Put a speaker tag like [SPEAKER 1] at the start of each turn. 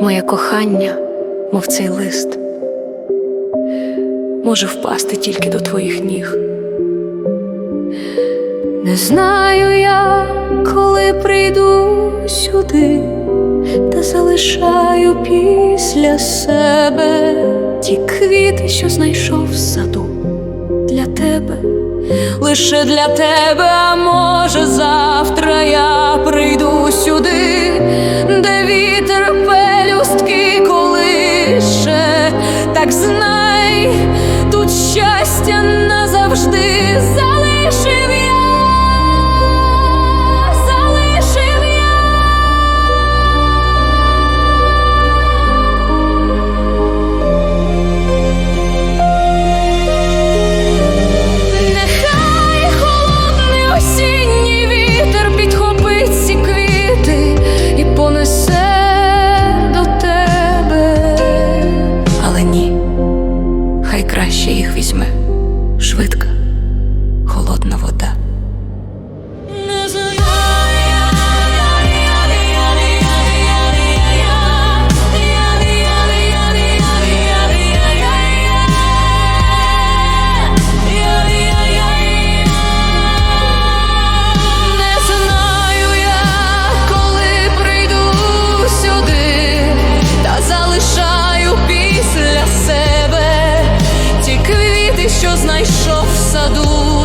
[SPEAKER 1] Моє кохання, мов цей лист, може впасти тільки до твоїх ніг. Не знаю я, коли прийду сюди, та залишаю після себе ті квіти, що знайшов в саду для тебе, лише для тебе, а може завтра щастя назавжди їх візьме швидка, холодна вода. що знайшов в саду.